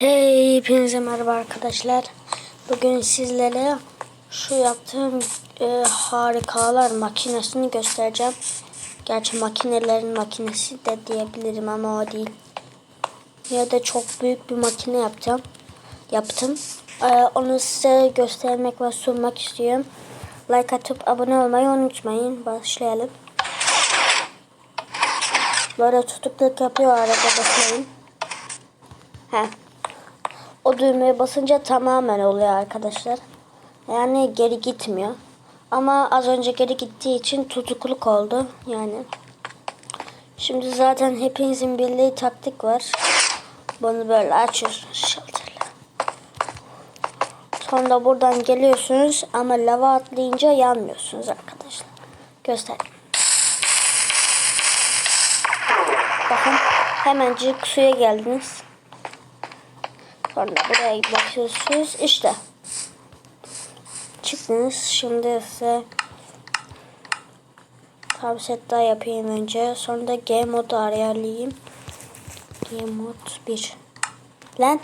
Hey hepinize merhaba arkadaşlar. Bugün sizlere şu yaptığım e, harikalar makinesini göstereceğim. Gerçi makinelerin makinesi de diyebilirim ama o değil. Ya da çok büyük bir makine yapacağım. Yaptım. E, onu size göstermek ve sunmak istiyorum. Like atıp abone olmayı unutmayın. Başlayalım. Böyle tutukluk yapıyor arada bakmayın. Heh. O düğmeye basınca tamamen oluyor arkadaşlar. Yani geri gitmiyor. Ama az önce geri gittiği için tutukluk oldu. Yani. Şimdi zaten hepinizin bildiği taktik var. Bunu böyle açıyorsunuz şalterle. Sonra buradan geliyorsunuz ama lava atlayınca yanmıyorsunuz arkadaşlar. Göstereyim. Bakın hemencik suya geldiniz. Sonra buraya bakıyorsunuz. İşte. Çıktınız. Şimdi size tam set daha yapayım önce. Sonra da game modu ayarlayayım. Game mod 1. Lan.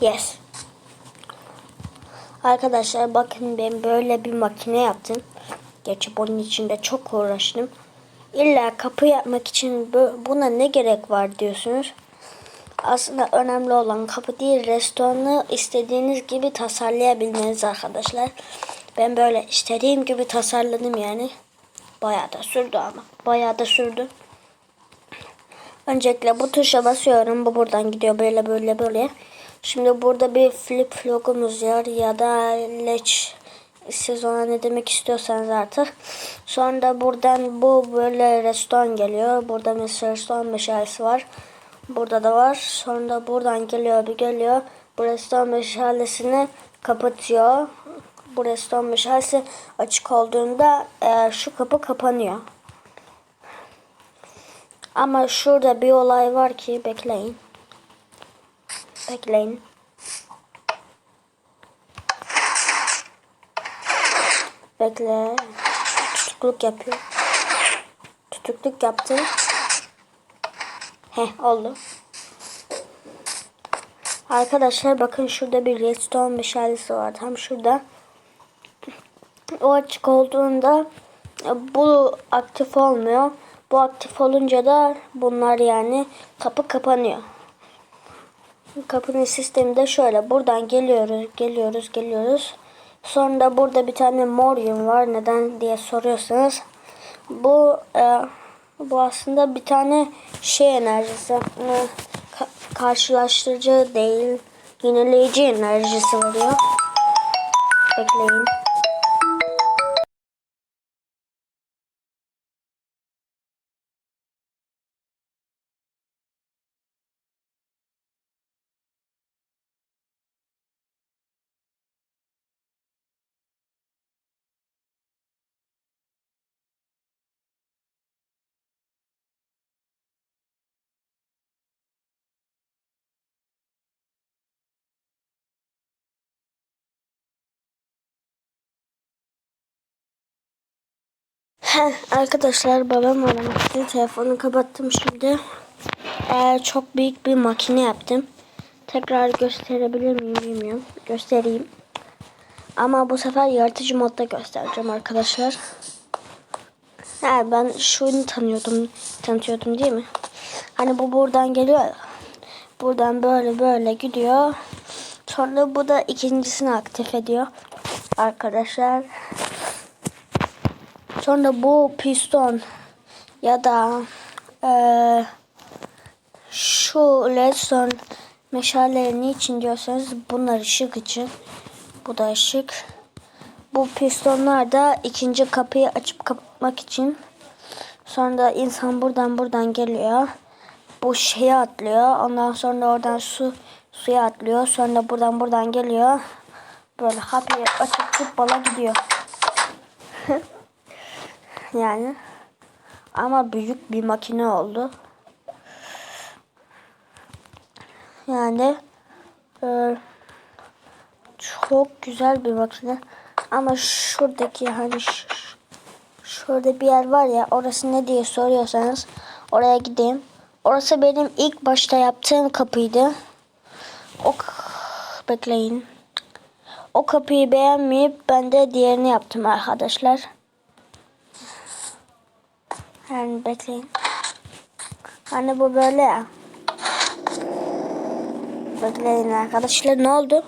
Yes. Arkadaşlar bakın ben böyle bir makine yaptım. Gerçi bunun için de çok uğraştım. İlla kapı yapmak için bu- buna ne gerek var diyorsunuz. Aslında önemli olan kapı değil restoranı istediğiniz gibi tasarlayabilmeniz arkadaşlar. Ben böyle istediğim gibi tasarladım yani. Bayağı da sürdü ama. Bayağı da sürdü. Öncelikle bu tuşa basıyorum. Bu buradan gidiyor böyle böyle böyle. Şimdi burada bir flip flogumuz var ya da leç siz ona ne demek istiyorsanız artık. Sonra da buradan bu böyle restoran geliyor. Burada mesela restoran meşalesi var. Burada da var. Sonra da buradan geliyor bir geliyor. Bu restoran meşalesini kapatıyor. Bu restoran meşalesi açık olduğunda e, şu kapı kapanıyor. Ama şurada bir olay var ki bekleyin. Bekleyin. Bekle. Tutukluk yapıyor. Tutukluk yaptı. Heh oldu. Arkadaşlar bakın şurada bir redstone meşalesi var. Tam şurada. O açık olduğunda bu aktif olmuyor. Bu aktif olunca da bunlar yani kapı kapanıyor. Kapının sistemi de şöyle. Buradan geliyoruz, geliyoruz, geliyoruz. Sonra da burada bir tane mor yum var. Neden diye soruyorsanız. Bu e, bu aslında bir tane şey enerjisi. E, ka- karşılaştırıcı değil. Yenileyici enerjisi veriyor. Bekleyin. Arkadaşlar babam aramıştı. Telefonu kapattım şimdi. Ee, çok büyük bir makine yaptım. Tekrar gösterebilir miyim bilmiyorum. Göstereyim. Ama bu sefer yaratıcı modda göstereceğim arkadaşlar. Ha, ben şunu tanıyordum, tanıtıyordum değil mi? Hani bu buradan geliyor. Buradan böyle böyle gidiyor. Sonra bu da ikincisini aktif ediyor. Arkadaşlar. Sonra bu piston ya da eee şu redstone meşaleleri niçin diyorsanız bunlar ışık için. Bu da ışık. Bu pistonlar da ikinci kapıyı açıp kapatmak için. Sonra da insan buradan buradan geliyor. Bu şeye atlıyor. Ondan sonra oradan su suya atlıyor. Sonra buradan buradan geliyor. Böyle kapıyı açıp futbola gidiyor. yani. Ama büyük bir makine oldu. Yani e, çok güzel bir makine. Ama şuradaki hani şurada bir yer var ya orası ne diye soruyorsanız Oraya gideyim. Orası benim ilk başta yaptığım kapıydı. O bekleyin. O kapıyı beğenmeyip ben de diğerini yaptım arkadaşlar. Yani bekleyin. Hani bu böyle ya. Bekleyin arkadaşlar ne oldu?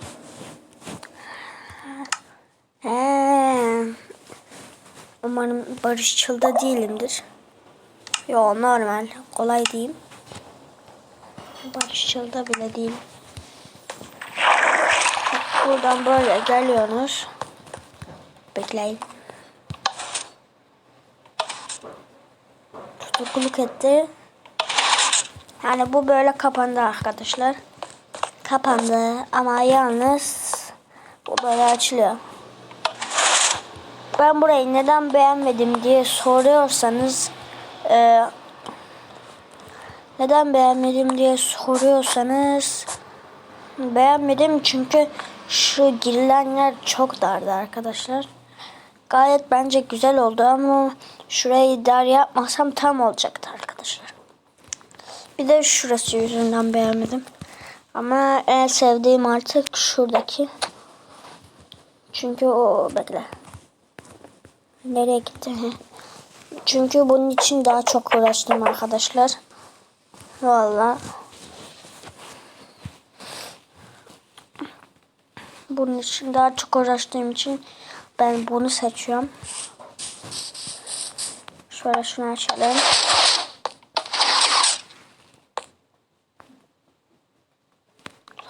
He. Umarım barışçılda değilimdir. Yo normal. Kolay diyeyim. Barışçılda bile değilim. Buradan böyle geliyorsunuz. Bekleyin. Tutukluk etti. Yani bu böyle kapandı arkadaşlar. Kapandı ama yalnız bu böyle açılıyor. Ben burayı neden beğenmedim diye soruyorsanız e, neden beğenmedim diye soruyorsanız beğenmedim çünkü şu girilen yer çok dardı arkadaşlar. Gayet bence güzel oldu ama şurayı dar yapmasam tam olacaktı arkadaşlar. Bir de şurası yüzünden beğenmedim. Ama en sevdiğim artık şuradaki. Çünkü o bekle. Nereye gitti? Çünkü bunun için daha çok uğraştım arkadaşlar. Valla. Bunun için daha çok uğraştığım için ben bunu seçiyorum. Şöyle şunu açalım.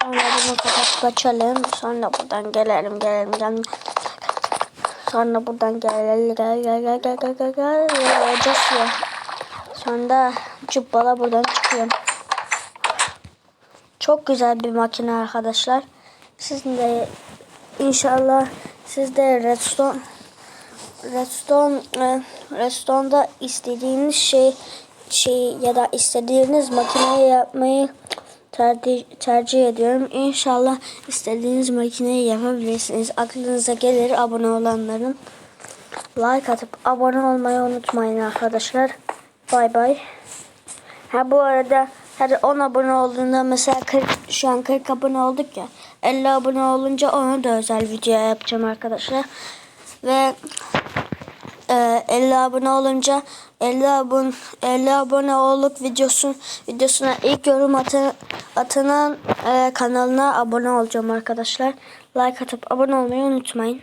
Sonra bunu kapatıp. Sonra buradan gelelim gelelim gelelim. Sonra buradan gel gel gel gel gel gel gel gel gel Casıyor. Sonra cübbala buradan çıkıyor. Çok güzel bir makine arkadaşlar. Sizin de inşallah siz de redstone redstone e, redstone'da istediğiniz şey şey ya da istediğiniz makineyi yapmayı tercih, tercih ediyorum. İnşallah istediğiniz makineyi yapabilirsiniz. Aklınıza gelir abone olanların. Like atıp abone olmayı unutmayın arkadaşlar. Bay bay. Ha bu arada her 10 abone olduğunda mesela 40, şu an 40 abone olduk ya. 50 abone olunca onu da özel video yapacağım arkadaşlar. Ve e, 50 abone olunca 50 abone 50 abone olup videosun videosuna ilk yorum atan atılan e, kanalına abone olacağım arkadaşlar. Like atıp abone olmayı unutmayın.